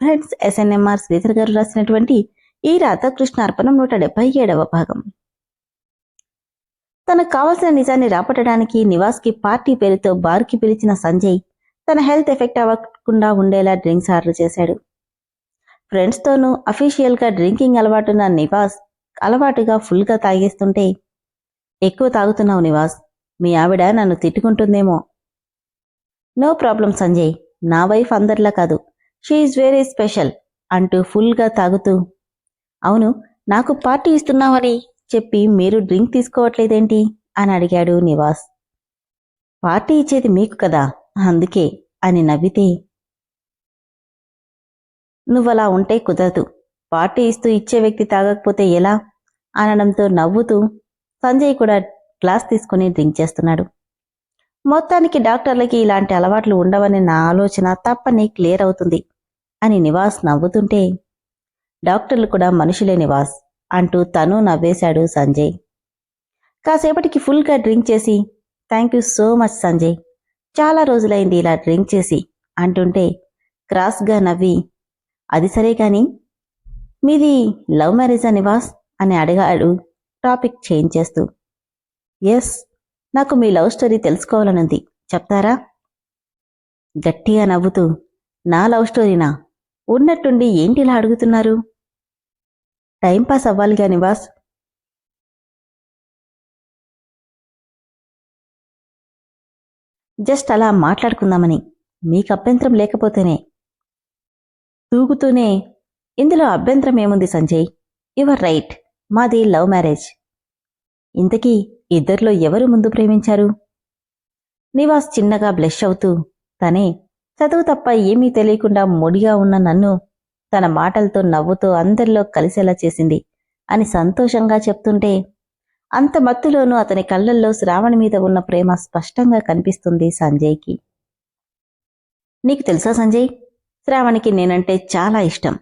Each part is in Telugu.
ఫ్రెండ్స్ ఎస్ఎన్ఎంఆర్ శ్రీధర్ గారు రాసినటువంటి ఈ రాధాకృష్ణ అర్పణం నూట డెబ్బై ఏడవ భాగం. తనకు కావలసిన నిజాన్ని రాపట్టడానికి నివాస్కి పార్టీ పేరుతో బార్కి పిలిచిన సంజయ్ తన హెల్త్ ఎఫెక్ట్ అవ్వకుండా ఉండేలా డ్రింక్స్ ఆర్డర్ చేశాడు. ఫ్రెండ్స్తోనూ అఫీషియల్గా డ్రింకింగ్ అలవాటున్న నివాస్ అలవాటుగా ఫుల్గా తాగేస్తుంటే ఎక్కువ తాగుతున్నావు నివాస్ మీ ఆవిడ నన్ను తిట్టుకుంటుందేమో. నో ప్రాబ్లం సంజయ్ నా వైఫ్ అందరిలా కాదు. షీఈ్ వెరీ స్పెషల్ అంటూ ఫుల్గా తాగుతూ అవును నాకు పార్టీ ఇస్తున్నావని చెప్పి మీరు డ్రింక్ తీసుకోవట్లేదేంటి? అని అడిగాడు నివాస్. పార్టీ ఇచ్చేది మీకు కదా అందుకే అని నవ్వితే. నువ్వలా ఉంటే కుదరదు పార్టీ ఇస్తూ ఇచ్చే వ్యక్తి తాగకపోతే ఎలా? అనడంతో నవ్వుతూ సంజయ్ కూడా గ్లాస్ తీసుకుని డ్రింక్ చేస్తున్నాడు. మొత్తానికి డాక్టర్లకి ఇలాంటి అలవాట్లు ఉండవని నా ఆలోచన తప్పని క్లియర్ అవుతుంది అని నివాస్ నవ్వుతుంటే డాక్టర్లు కూడా మనుషులే నివాస్ అంటూ తను నవ్వేశాడు సంజయ్. కాసేపటికి ఫుల్గా డ్రింక్ చేసి thank you so much Sanjay చాలా రోజులైంది ఇలా డ్రింక్ చేసి అంటుంటే క్రాస్గా నవ్వి అది సరే కాని మీది లవ్ మ్యారేజా నివాస్? అని అడిగాడు టాపిక్ చేంజ్ చేస్తూ. ఎస్ నాకు మీ లవ్ స్టోరీ తెలుసుకోవాలనుంది. చెప్తారా? గట్టిగా నవ్వుతూ నా లవ్ స్టోరీనా? ఉన్నట్టుండి ఏంటి ఇలా అడుగుతున్నారు? టైంపాస్ అవ్వాలిగా నివాస్. జస్ట్ అలా మాట్లాడుకుందామని మీకు అభ్యంతరం లేకపోతేనే. తూగుతూనే ఇందులో అభ్యంతరం ఏముంది సంజయ్? యువర్ రైట్ మాది లవ్ మ్యారేజ్. ఇంతకీ ఇద్దరిలో ఎవరు ముందు ప్రేమించారు? నివాస్ చిన్నగా బ్లెష్ అవుతూ తనే చదువు తప్ప ఏమీ తెలియకుండా మొడిగా ఉన్న నన్ను తన మాటలతో నవ్వుతూ అందరిలో కలిసేలా చేసింది అని సంతోషంగా చెప్తుంటే అంత మత్తులోనూ అతని కళ్ళల్లో శ్రావణి మీద ఉన్న ప్రేమ స్పష్టంగా కనిపిస్తుంది సంజయ్కి. నీకు తెలుసా సంజయ్? శ్రావణికి నేనంటే చాలా ఇష్టం.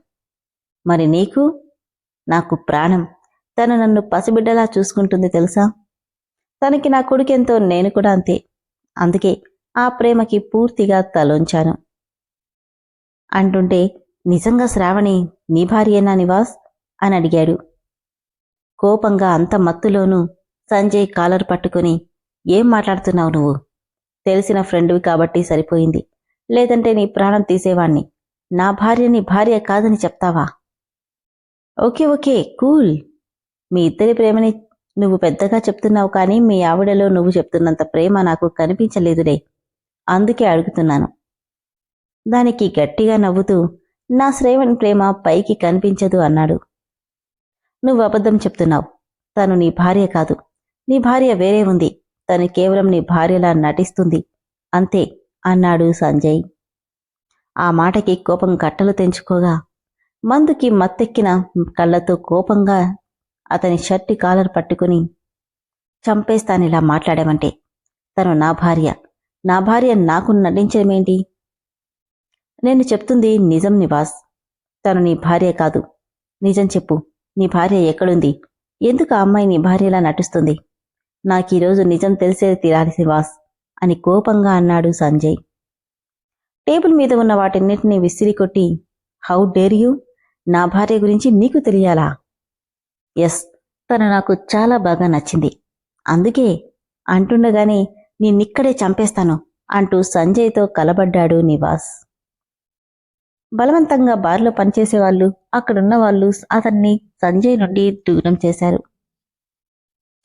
మరి నీకు? నాకు ప్రాణం. తను నన్ను పసిబిడ్డలా చూసుకుంటుంది తెలుసా? తనకి నా కొడుకెంతో నేను కూడా అంతే. అందుకే ఆ ప్రేమకి పూర్తిగా తలొంచాను. అంటుంటే నిజంగా శ్రావణి నీ భార్యేనా నివాస్? అని అడిగాడు. కోపంగా అంత మత్తులోనూ సంజయ్ కాలర్ పట్టుకుని ఏం మాట్లాడుతున్నావు నువ్వు? తెలిసిన ఫ్రెండ్వి కాబట్టి సరిపోయింది. లేదంటే నీ ప్రాణం తీసేవాణ్ణి. నా భార్య నీ భార్య కాదని చెప్తావా? Okay okay cool. మీ ఇద్దరి ప్రేమని నువ్వు పెద్దగా చెప్తున్నావు కానీ మీ ఆవిడలో నువ్వు చెప్తున్నంత ప్రేమ నాకు కనిపించలేదురే అందుకే అడుగుతున్నాను. దానికి గట్టిగా నవ్వుతూ నా శ్రేవణ్ ప్రేమ పైకి కనిపించదు అన్నాడు. నువ్వు అబద్ధం చెప్తున్నావు. తను నీ భార్య కాదు. నీ భార్య వేరే ఉంది. తను కేవలం నీ భార్యలా నటిస్తుంది. అంతే అన్నాడు సంజయ్. ఆ మాటకి కోపం కట్టలు తెంచుకోగా మందుకి మత్తెక్కిన కళ్ళతో కోపంగా అతని షర్టి కాలర్ పట్టుకుని చంపేస్తానిలా మాట్లాడామంటే. తను నా భార్య. నా భార్య నాకు నటించడమేంటి? నేను చెప్తుంది నిజం నివాస్. తను నీ భార్య కాదు. నిజం చెప్పు. నీ భార్య ఎక్కడుంది? ఎందుకు ఆ అమ్మాయి నీ భార్యలా నటిస్తుంది? నాకీరోజు నిజం తెలిసేది తీరాలి నివాస్ అని కోపంగా అన్నాడు సంజయ్. టేబుల్ మీద ఉన్న వాటన్నిటినీ విసిరి కొట్టి హౌ డేర్ యూ? నా భార్య గురించి నీకు తెలియాలా? ఎస్ తను నాకు చాలా బాగా నచ్చింది. అందుకే అంటుండగానే నిన్నిక్కడే చంపేస్తాను అంటూ సంజయ్తో కలబడ్డాడు నివాస్. బలవంతంగా బార్లో పనిచేసేవాళ్ళు అక్కడున్న వాళ్ళు అతన్ని సంజయ్ నుండి దూరం చేశారు.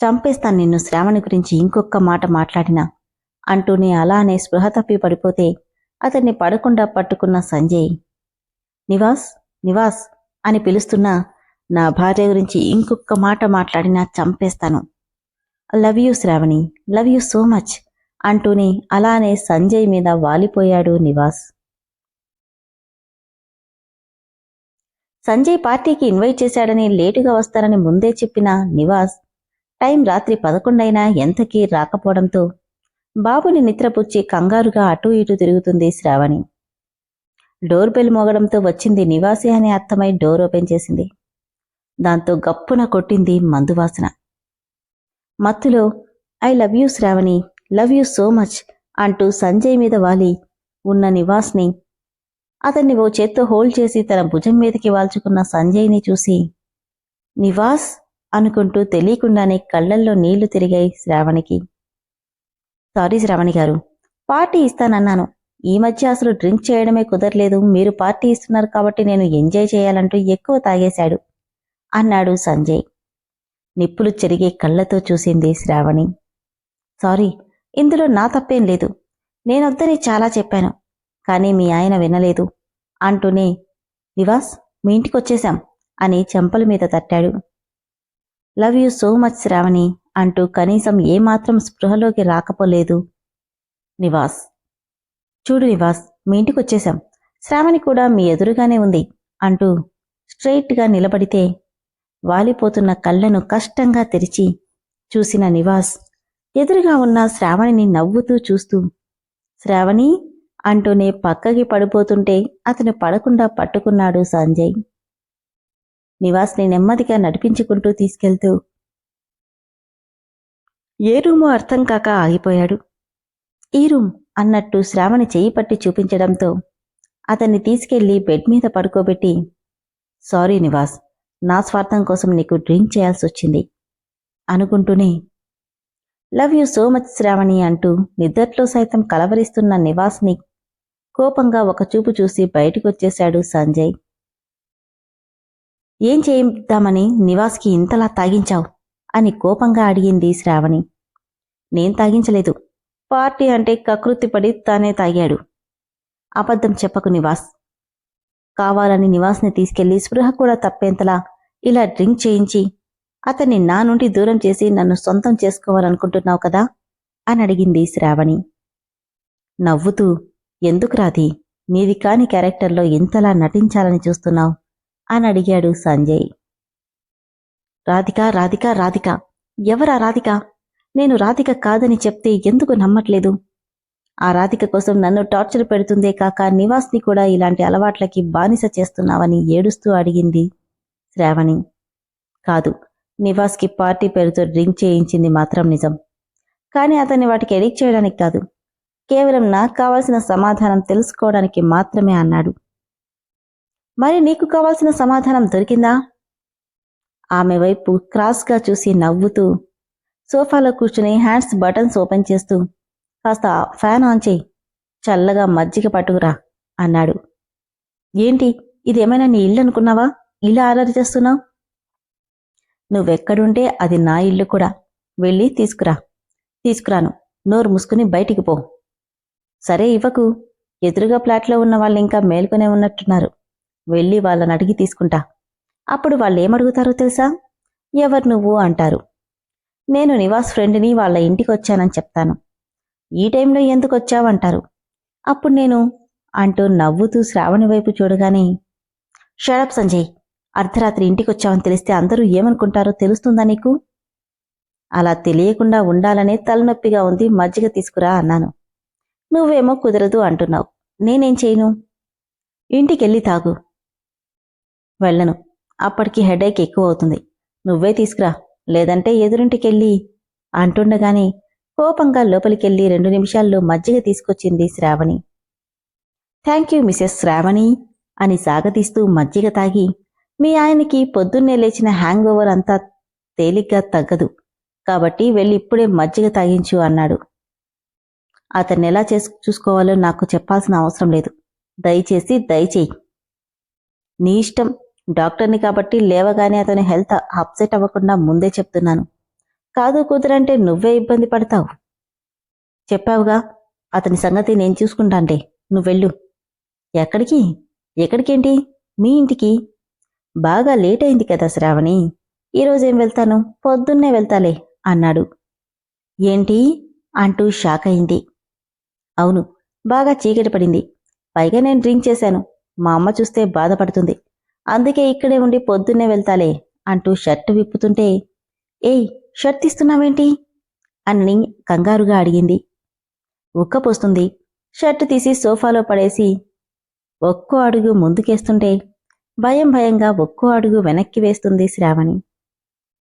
చంపేస్తాను నిన్ను శ్రావణి గురించి ఇంకొక మాట మాట్లాడినా అంటూనే అలానే స్పృహ తప్పి పడిపోతే అతన్ని పడకుండా పట్టుకున్న సంజయ్. నివాస్ నివాస్ అని పిలుస్తున్నా నా భార్య గురించి ఇంకొక మాట మాట్లాడినా చంపేస్తాను. Love you Shravani love you so much అంటూనే అలానే సంజయ్ మీద వాలిపోయాడు నివాస్. సంజయ్ పార్టీకి ఇన్వైట్ చేశాడని లేటుగా వస్తారని ముందే చెప్పిన నివాస్ టైం రాత్రి పదకొండైనా ఎంతకీ రాకపోవడంతో బాబుని నిద్రపుచ్చి కంగారుగా అటూ ఇటూ తిరుగుతుంది శ్రావణి. డోర్ బెల్ మోగడంతో వచ్చింది నివాసి అని అర్థమై డోర్ ఓపెన్ చేసింది. దాంతో గప్పున కొట్టింది మందువాసన. మత్తులో I love you Shravani love you so much అంటూ సంజయ్ మీద వాలి ఉన్న నివాస్ని. అతన్ని ఓ చేత్తో హోల్డ్ చేసి తన భుజం మీదకి వాల్చుకున్న సంజయ్ని చూసి నివాస్ అనుకుంటూ తెలియకుండానే కళ్ళల్లో నీళ్ళు తిరిగాయి శ్రావణికి. సారీ శ్రావణి గారు పార్టీ ఇస్తానన్నాను. ఈ మధ్య అసలు డ్రింక్ చేయడమే కుదరలేదు. మీరు పార్టీ ఇస్తున్నారు కాబట్టి నేను ఎంజాయ్ చేయాలంటూ ఎక్కువ తాగేశాడు. అన్నాడు సంజయ్. నిప్పులు చెరిగే కళ్ళతో చూసింది శ్రావణి. సారీ ఇందులో నా తప్పేం లేదు. నేనొద్దని చాలా చెప్పాను కానీ మీ ఆయన వినలేదు. అంటూనే నివాస్ మీ ఇంటికొచ్చేశాం అని చెంపల మీద తట్టాడు. Love you so much Shravani అంటూ కనీసం ఏమాత్రం స్పృహలోకి రాకపోలేదు నివాస్. చూడు నివాస్ మీ ఇంటికొచ్చేశాం. శ్రావణి కూడా మీ ఎదురుగానే ఉంది అంటూ స్ట్రెయిట్గా నిలబడితే వాలిపోతున్న కళ్ళను కష్టంగా తెరిచి చూసిన నివాస్ ఎదురుగా ఉన్న శ్రావణిని నవ్వుతూ చూస్తూ శ్రావణి అంటూనే పక్కకి పడిపోతుంటే అతను పడకుండా పట్టుకున్నాడు సంజయ్. నివాస్ని నెమ్మదిగా నడిపించుకుంటూ తీసుకెళ్తూ ఏ రూమో అర్థం కాక ఆగిపోయాడు. ఈ రూమ్ అన్నట్టు శ్రావణి చేయి పట్టి చూపించడంతో అతన్ని తీసుకెళ్ళి బెడ్ మీద పడుకోబెట్టి సారీ నివాస్ నా స్వార్థం కోసం నీకు డ్రింక్ చేయాల్సి వచ్చింది అనుకుంటూనే love you so much Sravani అంటూ నిద్రలో సైతం కలవరిస్తున్న నివాస్ని కోపంగా ఒక చూపు చూసి బయటకొచ్చేశాడు సంజయ్. ఏం చేద్దామని నివాస్కి ఇంతలా తాగించావు? అని కోపంగా అడిగింది శ్రావణి. నేను తాగించలేదు. పార్టీ అంటే కకృతిపడి తానే తాగాడు. అబద్ధం చెప్పకు నివాస్. కావాలని నివాస్ని తీసుకెళ్ళి స్పృహ కూడా తప్పేంతలా ఇలా డ్రింక్ చేయించి అతన్ని నా నుండి దూరం చేసి నన్ను సొంతం చేసుకోవాలనుకుంటున్నావు కదా? అని అడిగింది శ్రావణి. నవ్వుతూ ఎందుకు రాది నీది కాని క్యారెక్టర్లో ఇంతలా నటించాలని చూస్తున్నావు? అని అడిగాడు సంజయ్. రాధిక రాధిక రాధిక ఎవరా రాధిక? నేను రాధిక కాదని చెప్తే ఎందుకు నమ్మట్లేదు? ఆ రాధిక కోసం నన్ను టార్చర్ పెడుతుందే కాక నివాస్ని కూడా ఇలాంటి అలవాట్లకి బానిస చేస్తున్నావని ఏడుస్తూ అడిగింది శ్రావణి. కాదు నివాస్కి పార్టీ పేరుతో డ్రింక్ చేయించింది మాత్రం నిజం. కానీ అతన్ని వాటికి ఎడిక్ట్ చేయడానికి కాదు. కేవలం నాకు కావాల్సిన సమాధానం తెలుసుకోవడానికి మాత్రమే అన్నాడు. మరి నీకు కావాల్సిన సమాధానం దొరికిందా? ఆమె వైపు క్రాస్గా చూసి నవ్వుతూ సోఫాలో కూర్చుని హ్యాండ్స్ బటన్స్ ఓపెన్ చేస్తూ కాస్త ఫ్యాన్ ఆన్ చేయి. చల్లగా మజ్జిగ పట్టుకురా అన్నాడు. ఏంటి? ఇదేమైనా నీ ఇల్లు అనుకున్నావా? ఇలా అలరి చేస్తున్నావు? నువ్వెక్కడుంటే అది నా ఇల్లు కూడా. వెళ్ళి తీసుకురా. తీసుకురాను. నోరు మూసుకుని బయటికి పో. సరే ఇవ్వకు. ఎదురుగా ఫ్లాట్లో ఉన్న వాళ్ళు ఇంకా మేల్కొనే ఉన్నట్టున్నారు. వెళ్ళి వాళ్ళని అడిగి తీసుకుంటా. అప్పుడు వాళ్ళు ఏమడుగుతారో తెలుసా? ఎవరు నువ్వు అంటారు. నేను నివాస్ ఫ్రెండ్ని వాళ్ళ ఇంటికి వచ్చానని చెప్తాను. ఈ టైంలో ఎందుకు వచ్చావంటారు అప్పుడు నేను అంటూ నవ్వుతూ శ్రావణి వైపు చూడగానే షడప్ సంజయ్. అర్ధరాత్రి ఇంటికి వచ్చావని తెలిస్తే అందరూ ఏమనుకుంటారో తెలుస్తుందా నీకు? అలా తెలియకుండా ఉండాలనే తలనొప్పిగా ఉంది మజ్జిగ తీసుకురా అన్నాను. నువ్వేమో కుదరదు అంటున్నావు. నేనేం చేయను? ఇంటికెళ్ళి తాగు. వెళ్ళను. అప్పటికి హెడేక్ ఎక్కువ అవుతుంది నువ్వే తీసుకురా. లేదంటే ఎదురింటికెళ్ళి అంటుండగానే కోపంగా లోపలికెళ్ళి రెండు నిమిషాల్లో మజ్జిగ తీసుకొచ్చింది Sravani. Thank you Mrs Sravani అని సాగతీస్తూ మజ్జిగ తాగి మీ ఆయనకి పొద్దున్నే లేచిన హ్యాంగ్ ఓవర్ అంతా తేలిగ్గా తగ్గదు కాబట్టి వెళ్ళి ఇప్పుడే మజ్జిగ తాగించు అన్నాడు. అతన్ని ఎలా చేసు చూసుకోవాలో నాకు చెప్పాల్సిన అవసరం లేదు. దయచేసి దయచేయి. నీ ఇష్టం. డాక్టర్ని కాబట్టి లేవగానే అతని హెల్త్ అప్సెట్ అవ్వకుండా ముందే చెప్తున్నాను. కాదు కుదరంటే నువ్వే ఇబ్బంది పడతావు. చెప్పావుగా అతని సంగతి నేను చూసుకుంటాంటే నువ్వెళ్ళు ఎక్కడికి? ఎక్కడికేంటి? మీ ఇంటికి? బాగా లేట్ అయింది కదా శ్రావణి. ఈరోజేం వెళ్తాను? పొద్దున్నే వెళ్తాలే అన్నాడు. ఏంటి? అంటూ షాక్ అయింది. అవును బాగా చీకటి పడింది. పైగా నేను డ్రింక్ చేశాను. మా అమ్మ చూస్తే బాధపడుతుంది. అందుకే ఇక్కడే ఉండి పొద్దున్నే వెళ్తాలే అంటూ షర్టు విప్పుతుంటే ఏయ్ షర్ట్ తీస్తున్నావేంటి అని కంగారుగా అడిగింది. ఉక్కపోస్తుంది. షర్ట్ తీసి సోఫాలో పడేసి ఒక్కో అడుగు ముందుకేస్తుంటే భయం భయంగా ఒక్కో అడుగు వెనక్కి వేస్తుంది శ్రావణి.